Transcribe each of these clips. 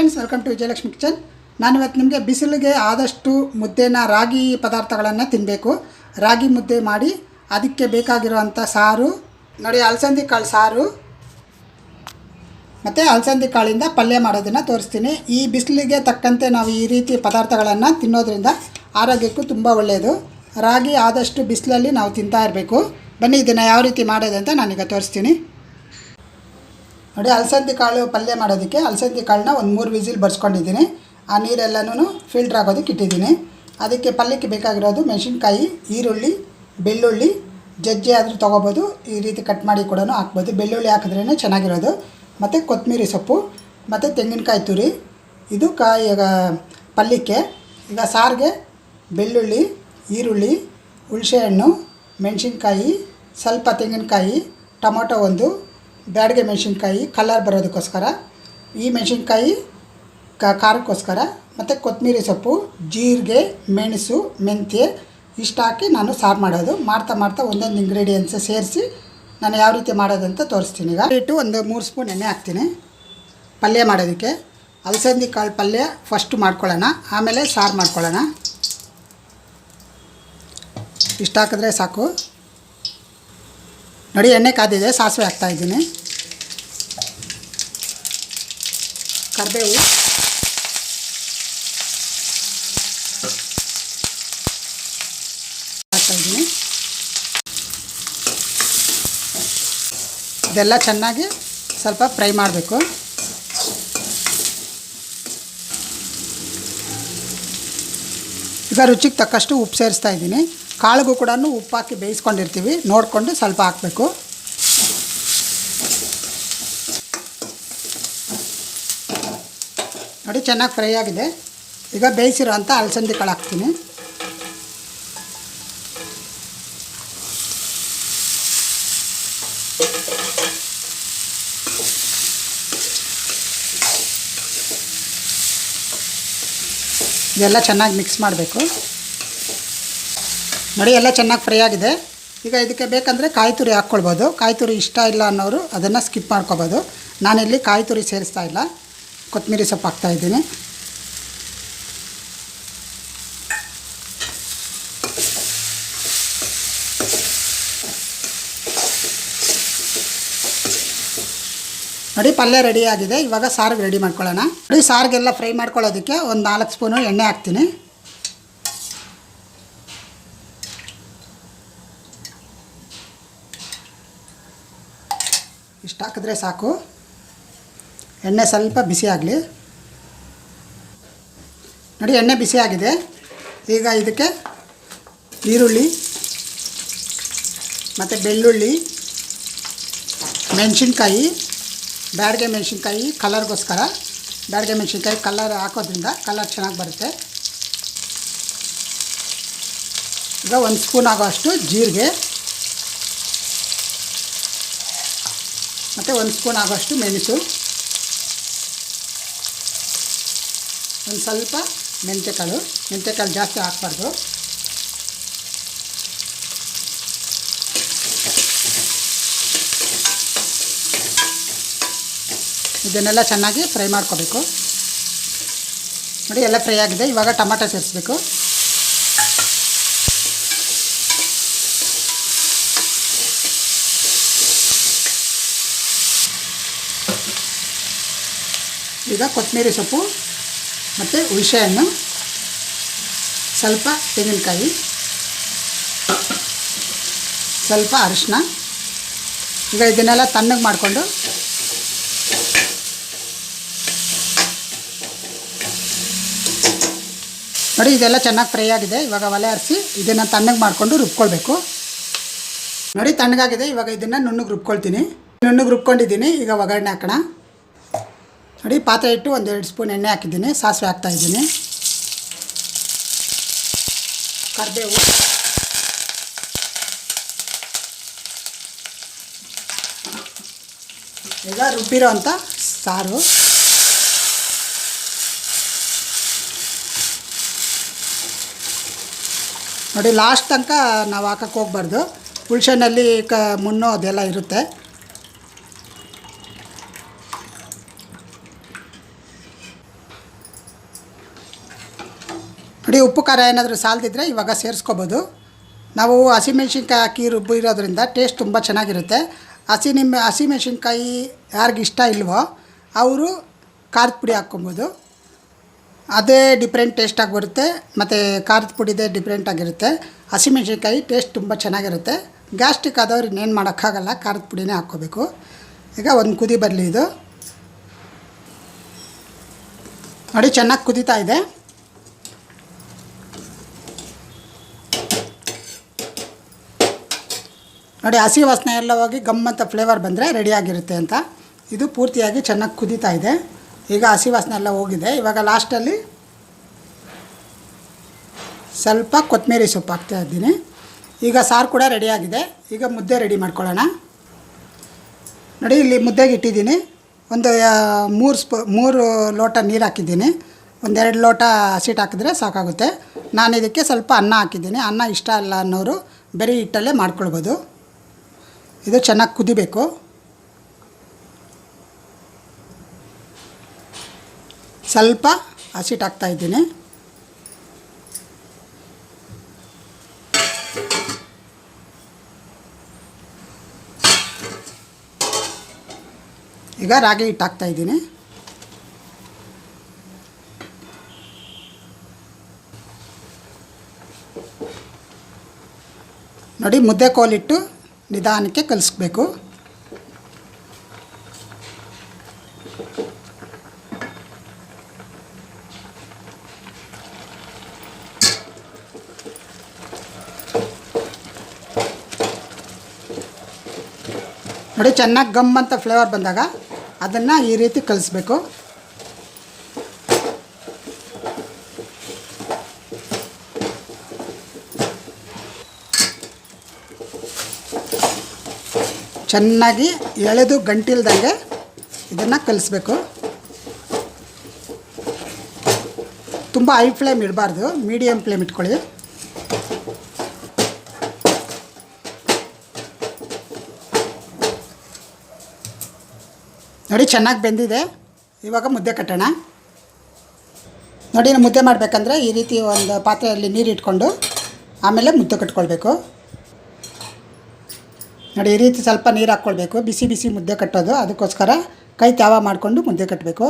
Friends welcome to Vijayalakshmi kitchen ನಾನು ಇವತ್ತು ನಿಮಗೆ ಬಿಸಿಲಿಗೆ ಆದಷ್ಟು ಮುದ್ದೆನ ರಾಗಿ ಪದಾರ್ಥಗಳನ್ನು ತಿನ್ನಬೇಕು ರಾಗಿ ಮುದ್ದೆ ಮಾಡಿ ಅದಕ್ಕೆ ಬೇಕಾಗಿರುವಂಥ ಸಾರು, ನೋಡಿ ಅಲಸಂದಿ ಕಾಳು ಸಾರು, ಮತ್ತು ಅಲಸಂದಿ ಕಾಳಿಂದ ಪಲ್ಯ ಮಾಡೋದನ್ನು ತೋರಿಸ್ತೀನಿ. ಈ ಬಿಸಿಲಿಗೆ ತಕ್ಕಂತೆ ನಾವು ಈ ರೀತಿ ಪದಾರ್ಥಗಳನ್ನು ತಿನ್ನೋದ್ರಿಂದ ಆರೋಗ್ಯಕ್ಕೂ ತುಂಬ ಒಳ್ಳೆಯದು ರಾಗಿ ಆದಷ್ಟು ಬಿಸಿಲಲ್ಲಿ ನಾವು ತಿಂತಾ ಇರಬೇಕು. ಬನ್ನಿ, ಇದನ್ನು ಯಾವ ರೀತಿ ಮಾಡೋದು ಅಂತ ನಾನೀಗ ತೋರಿಸ್ತೀನಿ. ನೋಡಿ, ಅಲಸಂದಿ ಕಾಳು ಪಲ್ಯ ಮಾಡೋದಕ್ಕೆ ಅಲಸಂದಿ ಕಾಳನ್ನ ಒಂದು ಮೂರು ವಿಸಿಲ್ ಬರ್ಸ್ಕೊಂಡಿದ್ದೀನಿ. ಆ ನೀರೆಲ್ಲನೂ ಫಿಲ್ಟ್ರ್ ಆಗೋದಕ್ಕೆ ಇಟ್ಟಿದ್ದೀನಿ. ಅದಕ್ಕೆ ಪಲ್ಯಕ್ಕೆ ಬೇಕಾಗಿರೋದು ಮೆಣಸಿನ್ಕಾಯಿ, ಈರುಳ್ಳಿ, ಬೆಳ್ಳುಳ್ಳಿ, ಜಜ್ಜಿ ಆದರೂ ತೊಗೋಬೋದು. ಈ ರೀತಿ ಕಟ್ ಮಾಡಿ ಕೂಡ ಹಾಕ್ಬೋದು. ಬೆಳ್ಳುಳ್ಳಿ ಹಾಕಿದ್ರೇ ಚೆನ್ನಾಗಿರೋದು. ಮತ್ತು ಕೊತ್ತಂಬರಿ ಸೊಪ್ಪು, ಮತ್ತು ತೆಂಗಿನಕಾಯಿ ತುರಿ, ಇದು ಕಾಯಿ ಪಲ್ಯಕ್ಕೆ. ಈಗ ಸಾರಿಗೆ ಬೆಳ್ಳುಳ್ಳಿ, ಈರುಳ್ಳಿ, ಹುಣಸೆಹಣ್ಣು, ಮೆಣಸಿನ್ಕಾಯಿ, ಸ್ವಲ್ಪ ತೆಂಗಿನಕಾಯಿ, ಟೊಮೊಟೊ ಒಂದು ಬ್ಯಾಡಿಗೆ ಮೆಣಸಿನ್ಕಾಯಿ ಕಲರ್ ಬರೋದಕ್ಕೋಸ್ಕರ, ಈ ಮೆಣಸಿನ್ಕಾಯಿ ಖಾರಕ್ಕೋಸ್ಕರ, ಮತ್ತು ಕೊತ್ತಂಬರಿ ಸೊಪ್ಪು, ಜೀರಿಗೆ, ಮೆಣಸು, ಮೆಂತ್ಯ, ಇಷ್ಟು ಹಾಕಿ ನಾನು ಸಾರು ಮಾಡೋದು. ಮಾಡ್ತಾ ಮಾಡ್ತಾ ಒಂದೊಂದು ಇಂಗ್ರೀಡಿಯೆಂಟ್ಸ್ ಸೇರಿಸಿ ನಾನು ಯಾವ ರೀತಿ ಮಾಡೋದಂತ ತೋರಿಸ್ತೀನಿ. ಈಗ ಇಟ್ಟು ಒಂದು ಮೂರು ಸ್ಪೂನ್ ಎಣ್ಣೆ ಹಾಕ್ತೀನಿ. ಪಲ್ಯ ಮಾಡೋದಕ್ಕೆ. ಅಲಸಂದಿ ಕಾಳು ಪಲ್ಯ ಫಸ್ಟ್ ಮಾಡ್ಕೊಳ್ಳೋಣ. ಆಮೇಲೆ ಸಾರು ಮಾಡ್ಕೊಳ್ಳೋಣ. ಇಷ್ಟು ಹಾಕಿದ್ರೆ ಸಾಕು. ನೋಡಿ, ಎಣ್ಣೆ ಕಾದಿದೆ, ಸಾಸಿವೆ ಹಾಕ್ತಾಯಿದ್ದೀನಿ ಕರಿಬೇವು. ಇದೆಲ್ಲ ಚೆನ್ನಾಗಿ ಸ್ವಲ್ಪ ಫ್ರೈ ಮಾಡಬೇಕು. ಈಗ ರುಚಿಗೆ ತಕ್ಕಷ್ಟು ಉಪ್ಪು ಸೇರಿಸ್ತಾ ಇದ್ದೀನಿ. ಕಾಳಿಗೂ ಕೂಡ ಉಪ್ಪು ಹಾಕಿ ಬೇಯಿಸ್ಕೊಂಡಿರ್ತೀವಿ. ನೋಡಿಕೊಂಡು ಸ್ವಲ್ಪ ಹಾಕಬೇಕು. ನೋಡಿ, ಚೆನ್ನಾಗಿ ಫ್ರೈ ಆಗಿದೆ. ಈಗ ಬೇಯಿಸಿರೋ ಅಲಸಂದಿ ಕಾಳು ಹಾಕ್ತೀನಿ. ಇದೆಲ್ಲ ಚೆನ್ನಾಗಿ ಮಿಕ್ಸ್ ಮಾಡಬೇಕು. ನೋಡಿ, ಎಲ್ಲ ಚೆನ್ನಾಗಿ ಫ್ರೈ ಆಗಿದೆ. ಈಗ ಇದಕ್ಕೆ ಬೇಕಂದರೆ ಕಾಯಿ ತುರಿ ಹಾಕ್ಕೊಳ್ಬೋದು. ಕಾಯಿ ತುರಿ ಇಷ್ಟ ಇಲ್ಲ ಅನ್ನೋರು ಅದನ್ನು ಸ್ಕಿಪ್ ಮಾಡ್ಕೊಬೋದು. ನಾನಿಲ್ಲಿ ಕಾಯಿ ತುರಿ ಸೇರಿಸ್ತಾ ಇಲ್ಲ. ಕೊತ್ತಂಬರಿ ಸೊಪ್ಪು ಹಾಕ್ತಾಯಿದ್ದೀನಿ ನೋಡಿ, ಪಲ್ಯ ರೆಡಿ ಆಗಿದೆ. ಇವಾಗ ಸಾರಿಗೆ ರೆಡಿ ಮಾಡ್ಕೊಳ್ಳೋಣ. ನೋಡಿ, ಸಾರಿಗೆಲ್ಲ ಫ್ರೈ ಮಾಡ್ಕೊಳ್ಳೋದಕ್ಕೆ ಒಂದು ನಾಲ್ಕು ಸ್ಪೂನು ಎಣ್ಣೆ ಹಾಕ್ತೀನಿ. ಇಷ್ಟು ಹಾಕಿದ್ರೆ ಸಾಕು. ಎಣ್ಣೆ ಸ್ವಲ್ಪ ಬಿಸಿ ಆಗಲಿ. ನೋಡಿ, ಎಣ್ಣೆ ಬಿಸಿಯಾಗಿದೆ ಈಗ ಇದಕ್ಕೆ ಈರುಳ್ಳಿ, ಮತ್ತು ಬೆಳ್ಳುಳ್ಳಿ, ಮೆಣಸಿನ್ಕಾಯಿ, ಬ್ಯಾಡಿಗೆ ಮೆಣಸಿನ್ಕಾಯಿ ಕಲರ್ಗೋಸ್ಕರ. ಬ್ಯಾಡಿಗೆ ಮೆಣಸಿನ್ಕಾಯಿ ಕಲರ್ ಹಾಕೋದ್ರಿಂದ ಕಲರ್ ಚೆನ್ನಾಗಿ ಬರುತ್ತೆ. ಈಗ ಒಂದು ಸ್ಪೂನ್ ಆಗೋಷ್ಟು ಜೀರಿಗೆ. ಮತ್ತು ಒಂದು ಸ್ಪೂನ್ ಆಗೋಷ್ಟು ಮೆಣಸು. ಒಂದು ಸ್ವಲ್ಪ ಮೆಂತ್ಯಕಾಳು ಮೆಂತ್ಯಕಾಳು ಜಾಸ್ತಿ ಹಾಕ್ಬಾರ್ದು. ಇದನ್ನೆಲ್ಲ ಚೆನ್ನಾಗಿ ಫ್ರೈ ಮಾಡ್ಕೋಬೇಕು. ನೋಡಿ, ಎಲ್ಲ ಫ್ರೈ ಆಗಿದೆ. ಇವಾಗ ಟೊಮಾಟೊ ಸೇರಿಸ್ಬೇಕು. ಈಗ ಕೊತ್ತಂಬರಿ ಸೊಪ್ಪು. ಮತ್ತು ಹುಣಸೆಹಣ್ಣು ಸ್ವಲ್ಪ ತೆಂಗಿನಕಾಯಿ. ಸ್ವಲ್ಪ ಅರಿಶಿನ. ಈಗ ಇದನ್ನೆಲ್ಲ ತಣ್ಣಗೆ ಮಾಡಿಕೊಂಡು. ನೋಡಿ, ಇದೆಲ್ಲ ಚೆನ್ನಾಗಿ ಫ್ರೈ ಆಗಿದೆ. ಇವಾಗ ಒಲೆ ಹರಿಸಿ ಇದನ್ನು ತಣ್ಣಗೆ ಮಾಡಿಕೊಂಡು ರುಬ್ಕೊಳ್ಬೇಕು. ನೋಡಿ, ತಣ್ಣಗಾಗಿದೆ. ಇವಾಗ ಇದನ್ನು ನುಣ್ಣಗೆ ರುಬ್ಕೊಳ್ತೀನಿ. ನುಣ್ಣಗೆ ರುಬ್ಕೊಂಡಿದ್ದೀನಿ. ಈಗ ಒಗ್ಗರಣೆ ಹಾಕೋಣ. ನೋಡಿ, ಪಾತ್ರೆ ಇಟ್ಟು ಒಂದು ಎರಡು ಸ್ಪೂನ್ ಎಣ್ಣೆ ಹಾಕಿದ್ದೀನಿ, ಸಾಸಿವೆ ಹಾಕ್ತಾ ಇದ್ದೀನಿ. ಕರಿಬೇವು. ಈಗ ರುಬ್ಬಿರೋ ಅಂಥ ಸಾರು. ನೋಡಿ ಲಾಸ್ಟ್ ತನಕ ನಾವು ಹಾಕಕ್ಕೆ ಹೋಗ್ಬಾರ್ದು. ಹುಳ್ಸೆನಲ್ಲಿ ಕ ಮುನ್ನೋ ಅದೆಲ್ಲ ಇರುತ್ತೆ. ನೋಡಿ ಉಪ್ಪು ಖಾರ ಏನಾದರೂ ಸಾಲದಿದ್ದರೆ ಇವಾಗ ಸೇರಿಸ್ಕೋಬೋದು. ನಾವು ಹಸಿಮೆಣ್ಸಿನ್ಕಾಯಿ ಹಾಕಿ ರುಬ್ಬಿರೋದ್ರಿಂದ ಟೇಸ್ಟ್ ತುಂಬ ಚೆನ್ನಾಗಿರುತ್ತೆ. ಹಸಿ ನಿಮ್ಮ ಹಸಿಮೆಣ್ಸಿನ್ಕಾಯಿ ಯಾರಿಗೆ ಇಷ್ಟ ಇಲ್ವೋ ಅವರು ಖಾರದ ಪುಡಿ ಹಾಕ್ಕೊಬೋದು. ಅದೇ ಡಿಫ್ರೆಂಟ್ ಟೇಸ್ಟಾಗಿ ಬರುತ್ತೆ. ಮತ್ತು ಖಾರದ ಪುಡಿದೇ ಡಿಫ್ರೆಂಟ್ ಆಗಿರುತ್ತೆ. ಹಸಿಮೆಣ್ಸಿನ್ಕಾಯಿ ಟೇಸ್ಟ್ ತುಂಬ ಚೆನ್ನಾಗಿರುತ್ತೆ. ಗ್ಯಾಸ್ಟ್ರಿಕ್ ಆದವ್ರು ಇನ್ನೇನು ಮಾಡೋಕ್ಕಾಗಲ್ಲ, ಖಾರದ ಪುಡಿನೇ ಹಾಕ್ಕೋಬೇಕು. ಈಗ ಒಂದು ಕುದಿ ಬರಲಿ ಇದು. ನೋಡಿ, ಚೆನ್ನಾಗಿ ಕುದೀತಾ ಇದೆ. ನೋಡಿ, ಹಸಿ ವಾಸನೆ ಎಲ್ಲ ಹೋಗಿ ಗಮ್ಮಂತ ಫ್ಲೇವರ್ ಬಂದರೆ ರೆಡಿಯಾಗಿರುತ್ತೆ ಅಂತ. ಇದು ಪೂರ್ತಿಯಾಗಿ ಚೆನ್ನಾಗಿ ಕುದೀತಾ ಇದೆ. ಈಗ ಹಸಿ ವಾಸನೆ ಎಲ್ಲ ಹೋಗಿದೆ. ಇವಾಗ ಲಾಸ್ಟಲ್ಲಿ ಸ್ವಲ್ಪ ಕೊತ್ತಂಬರಿ ಸೊಪ್ಪು ಹಾಕ್ತಾ ಇದ್ದೀನಿ. ಈಗ ಸಾರು ಕೂಡ ರೆಡಿಯಾಗಿದೆ ಈಗ ಮುದ್ದೆ ರೆಡಿ ಮಾಡ್ಕೊಳ್ಳೋಣ. ನೋಡಿ, ಇಲ್ಲಿ ಮುದ್ದೆಗೆ ಇಟ್ಟಿದ್ದೀನಿ. ಒಂದು ಮೂರು ಸ್ಪೂ, ಮೂರು ಲೋಟ ನೀರು ಹಾಕಿದ್ದೀನಿ. ಒಂದೆರಡು ಲೋಟ ಹಸಿಟ್ಟು ಹಾಕಿದ್ರೆ ಸಾಕಾಗುತ್ತೆ. ನಾನು ಇದಕ್ಕೆ ಸ್ವಲ್ಪ ಅನ್ನ ಹಾಕಿದ್ದೀನಿ. ಅನ್ನ ಇಷ್ಟ ಅಲ್ಲ ಅನ್ನೋರು ಬರೀ ಹಿಟ್ಟಲ್ಲೇ ಮಾಡ್ಕೊಳ್ಬೋದು. ಇದು ಚೆನ್ನಾಗಿ ಕುದಿಬೇಕು. ಸ್ವಲ್ಪ ಹಸಿಟ್ಟು ಹಾಕ್ತಾ ಇದ್ದೀನಿ. ಈಗ ರಾಗಿ ಹಿಟ್ಟು ಹಾಕ್ತಾ ಇದ್ದೀನಿ. ನೋಡಿ ಮುದ್ದೆ ಕೋಲಿಟ್ಟು ನಿಧಾನಕ್ಕೆ ಕಲಿಸ್ಬೇಕು. ನೋಡಿ ಚೆನ್ನಾಗಿ ಗಮ್ ಅಂತ ಫ್ಲೇವರ್ ಬಂದಾಗ ಅದನ್ನು ಈ ರೀತಿ ಕಲಿಸ್ಬೇಕು. ಚೆನ್ನಾಗಿ ಎಳೆದು ಗಂಟಿಲ್ದಂಗೆ ಇದನ್ನು ಕಲಿಸ್ಬೇಕು. ತುಂಬ ಹೈ ಫ್ಲೇಮ್ ಇಡಬಾರ್ದು ಮೀಡಿಯಂ ಫ್ಲೇಮ್ ಇಟ್ಕೊಳ್ಳಿ. ನೋಡಿ ಚೆನ್ನಾಗಿ ಬೆಂದಿದೆ. ಇವಾಗ ಮುದ್ದೆ ಕಟ್ಟೋಣ. ನೋಡಿ ಮುದ್ದೆ ಮಾಡಬೇಕಂದ್ರೆ ಈ ರೀತಿ ಒಂದು ಪಾತ್ರೆಯಲ್ಲಿ ನೀರು ಇಟ್ಕೊಂಡು ಆಮೇಲೆ ಮುದ್ದೆ ಕಟ್ಕೊಳ್ಬೇಕು. ನೋಡಿ, ಈ ರೀತಿ ಸ್ವಲ್ಪ ನೀರು ಹಾಕ್ಕೊಳ್ಬೇಕು ಬಿಸಿ ಬಿಸಿ ಮುದ್ದೆ ಕಟ್ಟೋದು. ಅದಕ್ಕೋಸ್ಕರ ಕೈ ತಾವ ಮಾಡಿಕೊಂಡು ಮುದ್ದೆ ಕಟ್ಟಬೇಕು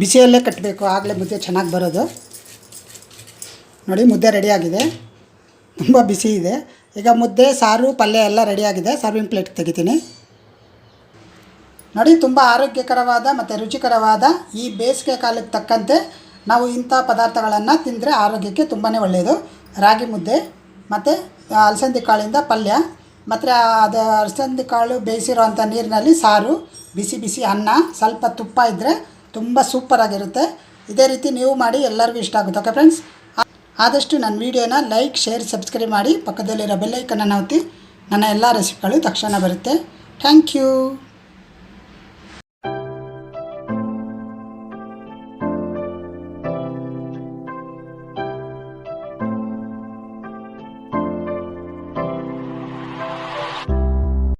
ಬಿಸಿಯಲ್ಲೇ ಕಟ್ಟಬೇಕು. ಆಗಲೇ ಮುದ್ದೆ ಚೆನ್ನಾಗಿ ಬರೋದು. ನೋಡಿ, ಮುದ್ದೆ ರೆಡಿಯಾಗಿದೆ ತುಂಬ ಬಿಸಿ ಇದೆ. ಈಗ ಮುದ್ದೆ, ಸಾರು, ಪಲ್ಯ ಎಲ್ಲ ರೆಡಿಯಾಗಿದೆ ಸರ್ವಿಂಗ್ ಪ್ಲೇಟ್ ತೆಗಿತೀನಿ. ನೋಡಿ ತುಂಬ ಆರೋಗ್ಯಕರವಾದ ಮತ್ತು ರುಚಿಕರವಾದ ಈ ಬೇಸಿಗೆ ಕಾಲಕ್ಕೆ ತಕ್ಕಂತೆ ನಾವು ಇಂಥ ಪದಾರ್ಥಗಳನ್ನು ತಿಂದರೆ ಆರೋಗ್ಯಕ್ಕೆ ತುಂಬಾ ಒಳ್ಳೆಯದು ರಾಗಿ ಮುದ್ದೆ, ಮತ್ತು ಅಲಸಂದಿ ಕಾಳಿಂದ ಪಲ್ಯ, ಮತ್ತು ಅದು ಅಲಸಂದಿ ಕಾಳು ಬೇಯಿಸಿರೋವಂಥ ನೀರಿನಲ್ಲಿ ಸಾರು, ಬಿಸಿ ಬಿಸಿ ಅನ್ನ, ಸ್ವಲ್ಪ ತುಪ್ಪ ಇದ್ದರೆ ತುಂಬ ಸೂಪರಾಗಿರುತ್ತೆ ಇದೇ ರೀತಿ ನೀವು ಮಾಡಿ ಎಲ್ಲರಿಗೂ ಇಷ್ಟ ಆಗುತ್ತೆ ಓಕೆ ಫ್ರೆಂಡ್ಸ್ ಆದಷ್ಟು ನನ್ನ ವೀಡಿಯೋನ ಲೈಕ್ ಶೇರ್ ಸಬ್ಸ್ಕ್ರೈಬ್ ಮಾಡಿ ಪಕ್ಕದಲ್ಲಿರೋ ಬೆಲ್ಲೈಕನ್ನು ಒತ್ತಿ. ನನ್ನ ಎಲ್ಲ ರೆಸಿಪಿಗಳು ತಕ್ಷಣ ಬರುತ್ತೆ. Thank you